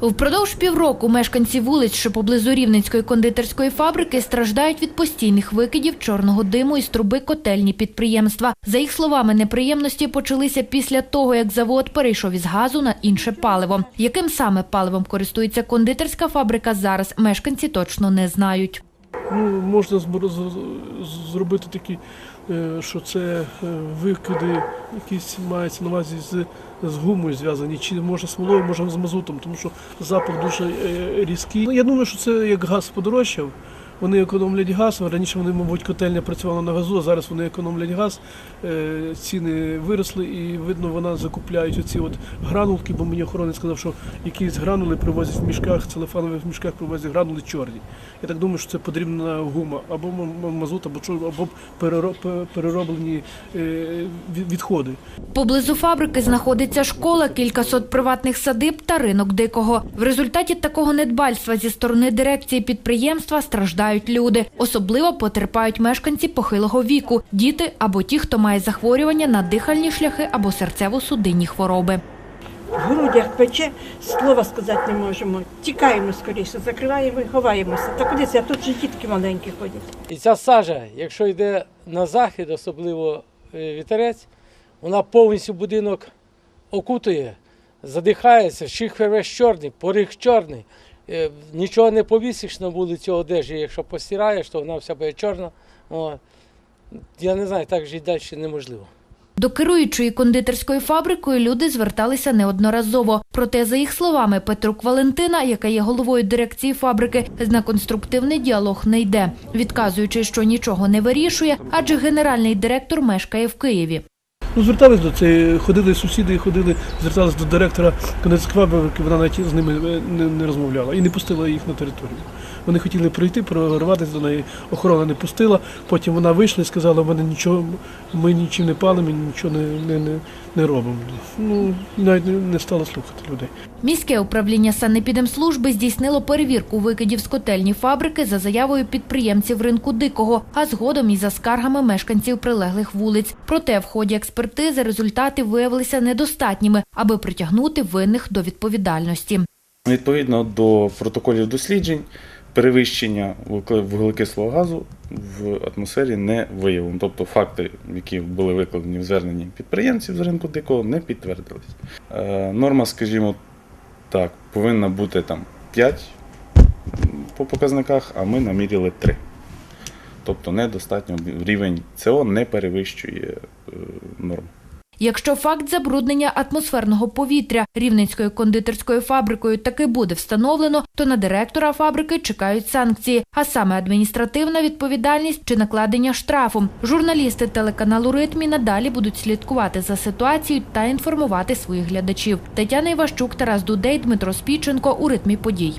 Впродовж півроку мешканці вулиць, що поблизу Рівненської кондитерської фабрики, страждають від постійних викидів чорного диму із труби котельні підприємства. За їх словами, неприємності почалися після того, як завод перейшов із газу на інше паливо. Яким саме паливом користується кондитерська фабрика зараз, мешканці точно не знають. Ну, можна зробити такі, е, що це е, викиди, якісь мається на увазі з, з гумою зв'язані, чи може смолою, може з мазутом, тому що запах дуже е, різкий. Ну, я думаю, що це як газ подорожчав. Вони економлять газ. Раніше вони, мабуть, котельня працювала на газу, а зараз вони економлять газ. Е, Ціни виросли і видно, вона закупляють оці от гранулки, бо мені охоронець сказав, що якісь гранули привозять в мішках, целефанових мішках привозять гранули чорні. Я так думаю, що це потрібна гума або мазут, або або перероблені е, відходи. Поблизу фабрики знаходиться школа, кількасот приватних садиб та ринок дикого. В результаті такого недбальства зі сторони дирекції підприємства страждають люди. Особливо потерпають мешканці похилого віку, діти або ті, хто має захворювання на дихальні шляхи або серцево-судинні хвороби. В грудях пече, слова сказати не можемо. Тікаємо скоріше, закриваємо і ховаємося. Та кудись, а тут же дітки маленькі ходять. І ця сажа, якщо йде на захід, особливо е, вітерець, вона повністю будинок окутує, задихається, весь чорний, поріг чорний. Е, Нічого не повісиш на вулицю одежі, якщо постираєш, то вона вся буде чорна. Я не знаю, так жити далі неможливо. До керуючої кондитерською фабрикою люди зверталися неодноразово. Проте, за їх словами, Петрук Валентина, яка є головою дирекції фабрики, на конструктивний діалог не йде, відказуючи, що нічого не вирішує, адже генеральний директор мешкає в Києві. Ну, звертались до це, ходили сусіди, ходили, звертались до директора кондитерської вона навіть з ними е, не, не розмовляла і не пустила їх на територію. Вони хотіли прийти, прорватися до неї, охорона не пустила. Потім вона вийшла і сказала, мене нічого, ми нічим не палимо, нічого не, не, не, не робимо. Ну, навіть не, не стала слухати людей. Міське управління санепідемслужби здійснило перевірку викидів з котельні фабрики за заявою підприємців ринку Дикого, а згодом і за скаргами мешканців прилеглих вулиць. Проте в ході експертизи результати виявилися недостатніми, аби притягнути винних до відповідальності. Відповідно до протоколів досліджень, перевищення вуглекислого газу в атмосфері не виявлено. Тобто факти, які були викладені в зверненні підприємців з ринку дикого, не підтвердились. Е, Норма, скажімо так, повинна бути там 5 по показниках, а ми наміряли 3. Тобто недостатньо рівень СО не перевищує е, норму. Якщо факт забруднення атмосферного повітря рівненською кондитерською фабрикою таки буде встановлено, то на директора фабрики чекають санкції, а саме адміністративна відповідальність чи накладення штрафу. Журналісти телеканалу Ритмі надалі будуть слідкувати за ситуацією та інформувати своїх глядачів. Тетяна Іващук, Тарас Дудей, Дмитро Спіченко у ритмі подій.